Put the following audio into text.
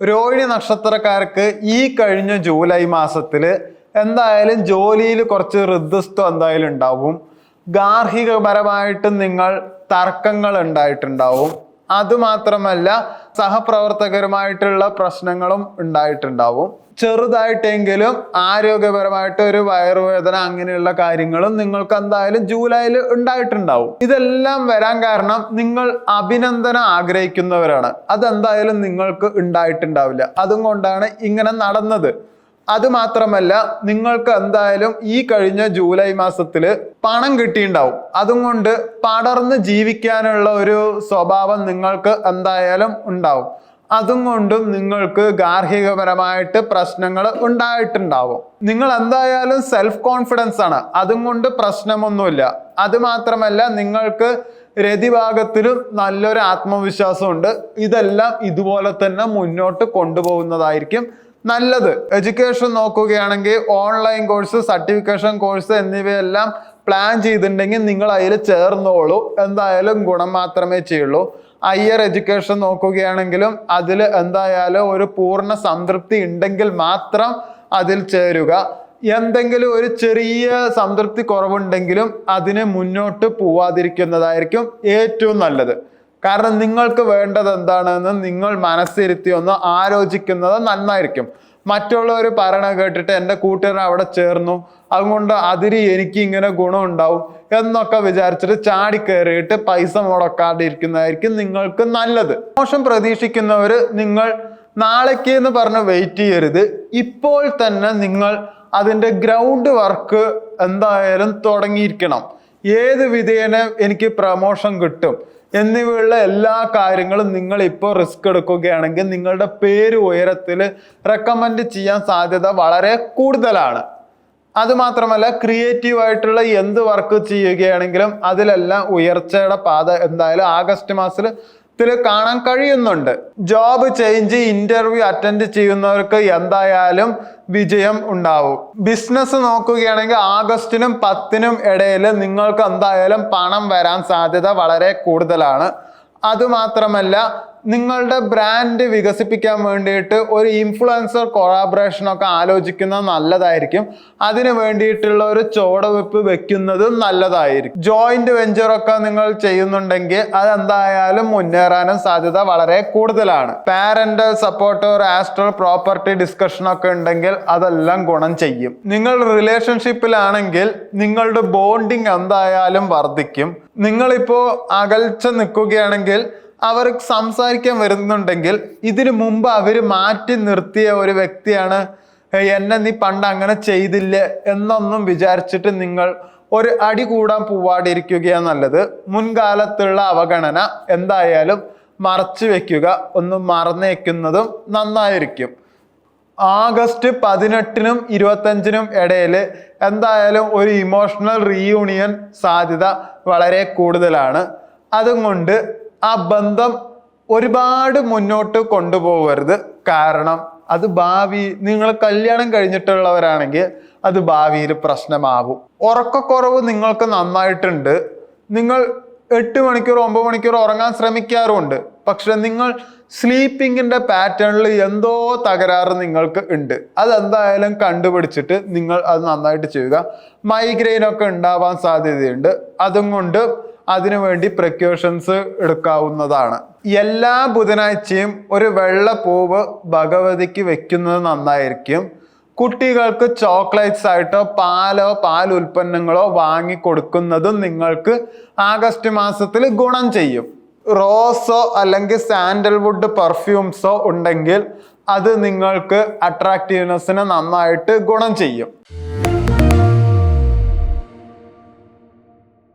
രോഹിണി നക്ഷത്രക്കാർക്ക് ഈ കഴിഞ്ഞ ജൂലൈ മാസത്തിൽ എന്തായാലും ജോലിയിൽ കുറച്ച് ഹൃദ്യസ്ഥം എന്തായാലും ഉണ്ടാവും. ഗാർഹികപരമായിട്ട് നിങ്ങൾ തർക്കങ്ങൾ ഉണ്ടായിട്ടുണ്ടാവും. അതുമാത്രമല്ല സഹപ്രവർത്തകരുമായിട്ടുള്ള പ്രശ്നങ്ങളും ഉണ്ടായിട്ടുണ്ടാവും. ചെറുതായിട്ടെങ്കിലും ആരോഗ്യപരമായിട്ട് ഒരു വയറുവേദന അങ്ങനെയുള്ള കാര്യങ്ങളും നിങ്ങൾക്ക് എന്തായാലും ജൂലൈയിൽ ഉണ്ടായിട്ടുണ്ടാവും. ഇതെല്ലാം വരാൻ കാരണം നിങ്ങൾ അഭിനന്ദനം ആഗ്രഹിക്കുന്നവരാണ്. അതെന്തായാലും നിങ്ങൾക്ക് ഉണ്ടായിട്ടുണ്ടാവില്ല. അതും കൊണ്ടാണ് ഇങ്ങനെ നടന്നത്. അത് മാത്രമല്ല നിങ്ങൾക്ക് എന്തായാലും ഈ കഴിഞ്ഞ ജൂലൈ മാസത്തിൽ പണം കിട്ടിയിട്ടുണ്ടാവും. അതും കൊണ്ട് പടർന്ന് ജീവിക്കാനുള്ള ഒരു സ്വഭാവം നിങ്ങൾക്ക് എന്തായാലും ഉണ്ടാവും. അതും കൊണ്ടും നിങ്ങൾക്ക് ഗാർഹികപരമായിട്ട് പ്രശ്നങ്ങൾ ഉണ്ടായിട്ടുണ്ടാവും. നിങ്ങൾ എന്തായാലും സെൽഫ് കോൺഫിഡൻസ് ആണ്. അതും കൊണ്ട് പ്രശ്നമൊന്നുമില്ല. അതുമാത്രമല്ല നിങ്ങൾക്ക് രതിഭാഗത്തിലും നല്ലൊരു ആത്മവിശ്വാസമുണ്ട്. ഇതെല്ലാം ഇതുപോലെ തന്നെ മുന്നോട്ട് കൊണ്ടുപോകുന്നതായിരിക്കും നല്ലത്. എഡ്യൂക്കേഷൻ നോക്കുകയാണെങ്കിൽ ഓൺലൈൻ കോഴ്സ് സർട്ടിഫിക്കേഷൻ കോഴ്സ് എന്നിവയെല്ലാം പ്ലാൻ ചെയ്തിട്ടുണ്ടെങ്കിൽ നിങ്ങൾ അതിൽ ചേർന്നോളൂ. എന്തായാലും ഗുണം മാത്രമേ ചെയ്യുള്ളൂ. ഹയർ എഡ്യൂക്കേഷൻ നോക്കുകയാണെങ്കിലും അതിൽ എന്തായാലും ഒരു പൂർണ സംതൃപ്തി ഉണ്ടെങ്കിൽ മാത്രം അതിൽ ചേരുക. എന്തെങ്കിലും ഒരു ചെറിയ സംതൃപ്തി കുറവുണ്ടെങ്കിലും അതിനെ മുന്നോട്ട് പോവാതിരിക്കുന്നതായിരിക്കും ഏറ്റവും നല്ലത്. കാരണം നിങ്ങൾക്ക് വേണ്ടത് എന്താണെന്ന് നിങ്ങൾ മനസ്സിരുത്തി ഒന്ന് ആലോചിക്കുന്നത് നന്നായിരിക്കും. മറ്റുള്ളവർ പറയണ കേട്ടിട്ട് എന്റെ കൂട്ടുകാരൻ അവിടെ ചേർന്നു. അതുകൊണ്ട് അതിന് എനിക്ക് ഇങ്ങനെ ഗുണം ഉണ്ടാവും എന്നൊക്കെ വിചാരിച്ചിട്ട് ചാടി കയറിയിട്ട് പൈസ മുടക്കാതെ ഇരിക്കുന്നതായിരിക്കും നിങ്ങൾക്ക് നല്ലത്. മോശം പ്രതീക്ഷിക്കുന്നവർ നിങ്ങൾ നാളേക്ക് എന്ന് പറഞ്ഞ് വെയിറ്റ് ചെയ്യരുത്. ഇപ്പോൾ തന്നെ നിങ്ങൾ അതിന്റെ ഗ്രൗണ്ട് വർക്ക് എന്തായാലും തുടങ്ങിയിരിക്കണം. ഏത് വിധേന എനിക്ക് പ്രമോഷൻ കിട്ടും? എന്നിവയുള്ള എല്ലാ കാര്യങ്ങളും നിങ്ങൾ ഇപ്പോൾ റിസ്ക് എടുക്കുകയാണെങ്കിൽ നിങ്ങളുടെ പേര് ഉയരത്തിൽ റെക്കമെൻഡ് ചെയ്യാൻ സാധ്യത വളരെ കൂടുതലാണ്. അതുമാത്രമല്ല ക്രിയേറ്റീവ് ആയിട്ടുള്ള എന്ത് വർക്ക് ചെയ്യുകയാണെങ്കിലും അതിലെല്ലാം ഉയർച്ചയുടെ പാത എന്തായാലും ആഗസ്റ്റ് മാസത്തിൽ ത്തിൽ കാണാൻ കഴിയുന്നുണ്ട്. ജോബ് ചേഞ്ച് ഇന്റർവ്യൂ അറ്റൻഡ് ചെയ്യുന്നവർക്ക് എന്തായാലും വിജയം ഉണ്ടാവും. ബിസിനസ് നോക്കുകയാണെങ്കിൽ ആഗസ്റ്റിനും പത്തിനും ഇടയിൽ നിങ്ങൾക്ക് എന്തായാലും പണം വരാൻ സാധ്യത വളരെ കൂടുതലാണ്. അതുമാത്രമല്ല നിങ്ങളുടെ ബ്രാൻഡ് വികസിപ്പിക്കാൻ വേണ്ടിയിട്ട് ഒരു ഇൻഫ്ലുവൻസർ കൊളാബറേഷൻ ഒക്കെ ആലോചിക്കുന്നത് നല്ലതായിരിക്കും. അതിന് വേണ്ടിയിട്ടുള്ള ഒരു ചോടവെപ്പ് വെക്കുന്നതും നല്ലതായിരിക്കും. ജോയിന്റ് വെഞ്ചർ ഒക്കെ നിങ്ങൾ ചെയ്യുന്നുണ്ടെങ്കിൽ അതെന്തായാലും മുന്നേറാനും സാധ്യത വളരെ കൂടുതലാണ്. പാരന്റ് സപ്പോർട്ട് ഒരു ആസ്ട്രൽ പ്രോപ്പർട്ടി ഡിസ്കഷൻ ഒക്കെ ഉണ്ടെങ്കിൽ അതെല്ലാം ഗുണം ചെയ്യും. നിങ്ങൾ റിലേഷൻഷിപ്പിലാണെങ്കിൽ നിങ്ങളുടെ ബോണ്ടിങ് എന്തായാലും വർദ്ധിക്കും. നിങ്ങളിപ്പോ അകൽച്ച നിൽക്കുകയാണെങ്കിൽ അവർ സംസാരിക്കാൻ വരുന്നുണ്ടെങ്കിൽ ഇതിനു മുമ്പ് അവർ മാറ്റി നിർത്തിയ ഒരു വ്യക്തിയാണ് "ഏയ് എന്നെ നീ പണ്ട് അങ്ങനെ ചെയ്തില്ലേ? എന്നൊന്നും വിചാരിച്ചിട്ട് നിങ്ങൾ ഒരു അടി കൂടാൻ പോവാടിരിക്കുകയാണ് നല്ലത്. മുൻകാലത്തുള്ള അവഗണന എന്തായാലും മറച്ചു വെക്കുക ഒന്ന് മറന്നേക്കുന്നതും നന്നായിരിക്കും. ആഗസ്റ്റ് പതിനെട്ടിനും ഇരുപത്തഞ്ചിനും ഇടയിൽ എന്തായാലും ഒരു ഇമോഷണൽ റീയൂണിയൻ സാധ്യത വളരെ കൂടുതലാണ്. അതുകൊണ്ട് ആ ബന്ധം ഒരുപാട് മുന്നോട്ട് കൊണ്ടുപോകരുത്. കാരണം അത് ഭാവി നിങ്ങൾ കല്യാണം കഴിഞ്ഞിട്ടുള്ളവരാണെങ്കിൽ അത് ഭാവിയിൽ പ്രശ്നമാകും ഉറക്കക്കുറവ് നിങ്ങൾക്ക് നന്നായിട്ടുണ്ട്. നിങ്ങൾ എട്ട് മണിക്കൂർ ഒമ്പത് മണിക്കൂർ ഉറങ്ങാൻ ശ്രമിക്കാറുമുണ്ട്. പക്ഷെ നിങ്ങൾ സ്ലീപ്പിങ്ങിന്റെ പാറ്റേണിൽ എന്തോ തകരാറ് നിങ്ങൾക്ക് ഉണ്ട്. അതെന്തായാലും കണ്ടുപിടിച്ചിട്ട് നിങ്ങൾ അത് നന്നായിട്ട് ചെയ്യുക. മൈഗ്രെയിൻ ഒക്കെ ഉണ്ടാവാൻ സാധ്യതയുണ്ട്. അതും കൊണ്ട് അതിനുവേണ്ടി പ്രിക്കോഷൻസ് എടുക്കാവുന്നതാണ്. എല്ലാ ബുധനാഴ്ചയും ഒരു വെള്ളപ്പൂവ് പൂവ് ഭഗവതിക്ക് വെക്കുന്നത് നന്നായിരിക്കും. കുട്ടികൾക്ക് ചോക്ലേറ്റ്സ് ആയിട്ടോ പാലോ പാൽ ഉൽപ്പന്നങ്ങളോ വാങ്ങി കൊടുക്കുന്നതും നിങ്ങൾക്ക് ആഗസ്റ്റ് മാസത്തിൽ ഗുണം ചെയ്യും. റോസോ അല്ലെങ്കിൽ സാൻഡൽവുഡ് പെർഫ്യൂംസോ ഉണ്ടെങ്കിൽ അത് നിങ്ങൾക്ക് അട്രാക്റ്റീവ്നെസ്സിന് നന്നായിട്ട് ഗുണം ചെയ്യും.